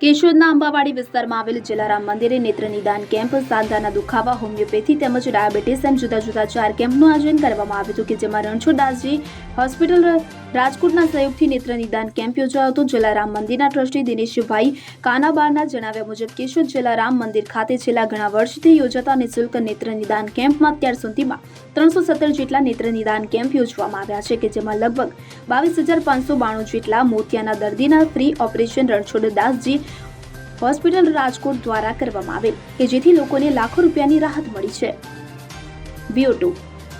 કેશોદના અંબાવાડી વિસ્તારમાં આવેલ જલારામ મંદિરે નેત્ર નિદાન કેમ્પ, સાંધાના દુખાવા, હોમિયોપેથી તેમજ ડાયાબિટીસ એમ જુદા જુદા ચાર કેમ્પનું આયોજન કરવામાં આવ્યું હતું કે જેમાં રણછોડદાસજી હોસ્પિટલ, રાજકોટના સહયોગથી નેત્ર નિદાન કેમ્પ યોજાયો હતો. જલારામ મંદિરના ટ્રસ્ટી દિનેશભાઈ કાનાબારના જણાવ્યા મુજબ કેશોદ જલારામ મંદિર ખાતે છેલ્લા ઘણા વર્ષથી યોજાતા નિઃશુલ્ક નેત્ર નિદાન કેમ્પમાં અત્યાર સુધીમાં ત્રણસો સત્તર જેટલા નેત્ર નિદાન કેમ્પ યોજવામાં આવ્યા છે કે જેમાં લગભગ બાવીસ હજાર પાંચસો બાણું જેટલા મોતિયાના દર્દીના free operation Ranchhoddasji hospital Rajkot દ્વારા કરવામાં આવેલ, કે જેથી લોકોને લાખો રૂપિયાની રાહત મળી છે. વીઓ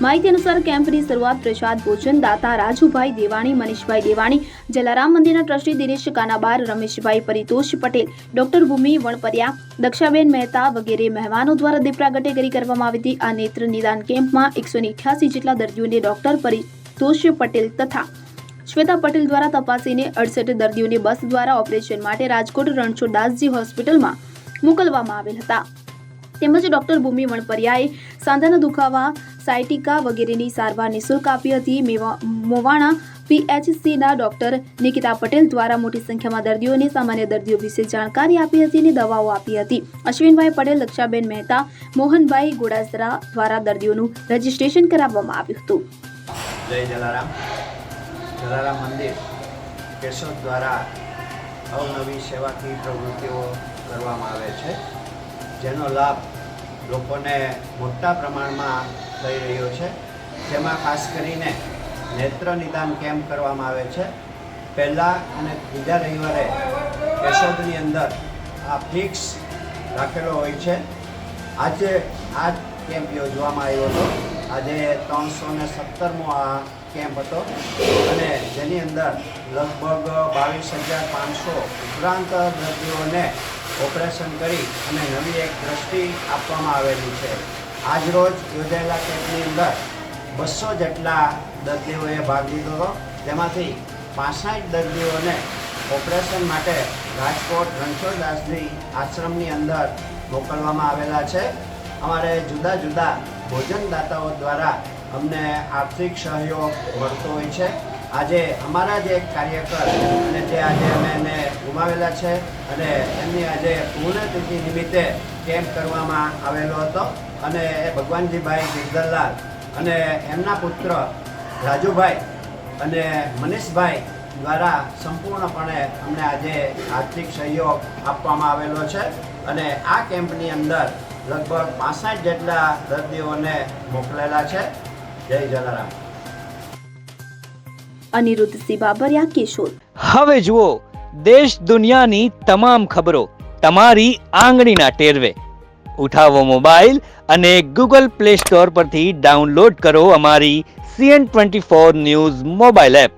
માહિતી અનુસાર કેમ્પની શરૂઆત પ્રસાદ ભોજનદાતા રાજુભાઈ દેવાણી, મનીષભાઈ દેવાણી, જલારામ મંદિરના ટ્રસ્ટી દિનેશ કાનાબાર, રમેશભાઈ પરિતોષ પટેલ, ડોક્ટર ભૂમિ વણપરિયા, દક્ષાબેન મહેતા વગેરે મહેમાનો દ્વારા દીપરાગટે કરી કરવામાં આવી હતી. આ નેત્ર નિદાન કેમ્પમાં એકસો જેટલા દર્દીઓને ડોક્ટર પરિતોષ પટેલ તથા શ્વેતા પટેલ દ્વારા તપાસીને અડસઠ દર્દીઓને બસ દ્વારા ઓપરેશન માટે રાજકોટ રણછોડદાસજી હોસ્પિટલમાં મોકલવામાં આવેલ હતા. તેમજ ડોક્ટર ભૂમિ વણપરિયાએ સાંધાના દુખાવા, સાયટિકા વગેરેની સારવાર નિઃશુલ્ક આપી હતી. મેવા- મોવાણા પીએચસીના ડોક્ટર નિકિતા પટેલ દ્વારા મોટી સંખ્યામાં દર્દીઓને સામાન્ય દર્દીઓ વિશે જાણકારી આપી હતી અને દવાઓ આપી હતી. અશ્વિનભાઈ પટેલ, લક્ષાબેન મહેતા, મોહનભાઈ ગોડાસરા દ્વારા દર્દીઓનું રજીસ્ટ્રેશન કરાવવામાં આવ્યું હતું. જય જલારામ. જલારામ મંદિર કેશોદ દ્વારા અવનવી સેવાકી પ્રવૃત્તિઓ કરવામાં આવે છે, જેનો લાભ લોકોને મોટા પ્રમાણમાં થઈ રહ્યો છે. જેમાં ખાસ કરીને નેત્ર નિદાન કેમ્પ કરવામાં આવે છે. પહેલાં અને બીજા રવિવારે કેશોદની અંદર આ ફિક્સ રાખેલો હોય છે. આજે આ કેમ્પ યોજવામાં આવ્યો હતો. આજે ત્રણસો ને સત્તરમો આ કેમ્પ હતો. અને જેની અંદર લગભગ બાવીસ હજાર પાંચસો ઉપરાંત દર્દીઓને ઓપરેશન કરી અને નવી એક દ્રષ્ટિ આપવામાં આવેલી છે. આજરોજ યોજાયેલા કેમ્પની અંદર બસો જેટલા દર્દીઓએ ભાગ લીધો હતો. તેમાંથી પાસઠ દર્દીઓને ઓપરેશન માટે રાજકોટ રણછોડદાસજી આશ્રમની અંદર મોકલવામાં આવેલા છે. અમારે જુદા જુદા ભોજનદાતાઓ દ્વારા અમને આર્થિક સહયોગ મળતો હોય છે. આજે અમારા જે કાર્યકર અને જે આજે અમે એને ગુમાવેલા છે અને એમની આજે પૂર્ણતિથિ નિમિત્તે કેમ્પ કરવામાં આવેલો હતો અને એ ભગવાનજીભાઈ ગિરધરલાલ અને એમના પુત્ર રાજુભાઈ અને મનીષભાઈ દ્વારા સંપૂર્ણપણે અમને આજે આર્થિક સહયોગ આપવામાં આવેલો છે. અને આ કેમ્પની અંદર લગભગ પાસઠ જેટલા દર્દીઓને મોકલેલા છે. જય જલારામ. અનિરુદ્ધ સિબાબરિયા કિશોર. હવે જુઓ દેશ દુનિયાની તમામ ખબરો તમારી આંગળીના ટેરવે. ઉઠાવો મોબાઈલ અને ગૂગલ પ્લે સ્ટોર પરથી ડાઉનલોડ કરો અમારી CN twenty four news mobile app.